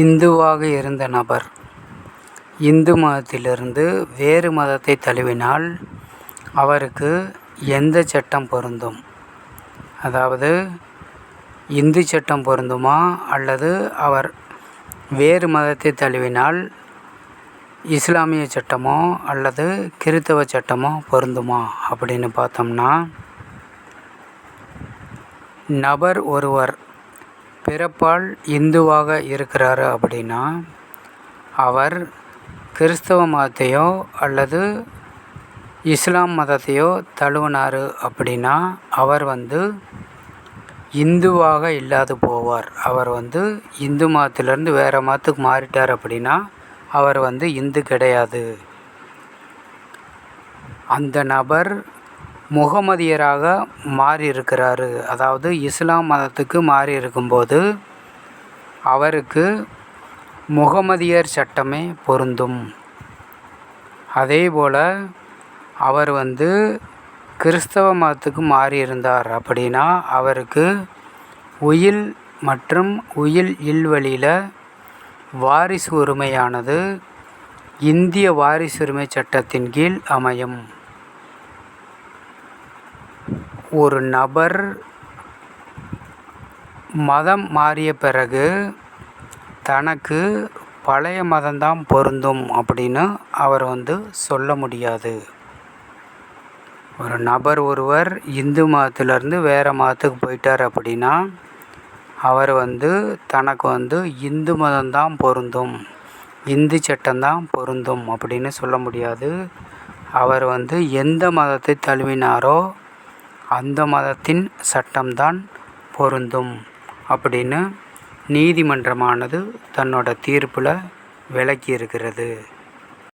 இந்துவாக இருந்த நபர். இந்து மதத்திலிருந்து வேறு மதத்தை தழுவினால் அவருக்கு எந்த சட்டம் பொருந்தும்? அதாவது இந்து சட்டம் பொருந்துமா? அல்லது அவர் வேறு மதத்தை தழுவினால் இஸ்லாமிய சட்டமோ அல்லது கிறித்தவ சட்டமோ பொருந்துமா? அப்படின்னு பார்த்தோம்னா நபர் ஒருவர் பிறப்பால் இந்துவாக இருக்கிறாரு அப்படின்னா அவர் கிறிஸ்தவ மதத்தையோ அல்லது இஸ்லாம் மதத்தையோ தழுவினார் அப்படின்னா அவர் வந்து இந்துவாக இல்லாது போவார். அவர் வந்து இந்து மதத்திலேருந்து வேறு மதத்துக்கு மாறிட்டார் அப்படின்னா அவர் வந்து இந்து கிடையாது. அந்த நபர் முகமதியராக மாறியிருக்கிறாரு. அதாவது இஸ்லாம் மதத்துக்கு மாறியிருக்கும்போது அவருக்கு முகமதியர் சட்டமே பொருந்தும். அதேபோல் அவர் வந்து கிறிஸ்தவ மதத்துக்கு மாறி இருந்தார் அப்படின்னா அவருக்கு உயில் மற்றும் உயில் இல்வழியில் வாரிசு உரிமையானது இந்திய வாரிசுரிமை சட்டத்தின் கீழ் அமையும். ஒரு நபர் மதம் மாறிய பிறகு தனக்கு பழைய மதம்தான் பொருந்தும் அப்படின்னு அவர் வந்து சொல்ல முடியாது. ஒரு நபர் ஒருவர் இந்து மதத்திலேருந்து வேறு மதத்துக்கு போயிட்டார் அப்படின்னா அவர் வந்து தனக்கு வந்து இந்து மதம்தான் பொருந்தும் இந்து சட்டம்தான் பொருந்தும் அப்படின்னு சொல்ல முடியாது. அவர் வந்து எந்த மதத்தை தழுவினாரோ அந்த மதத்தின் சட்டம்தான் பொருந்தும் அப்படின்னு நீதிமன்றமானது தன்னோட தீர்ப்பில் விளக்கியிருக்கிறது.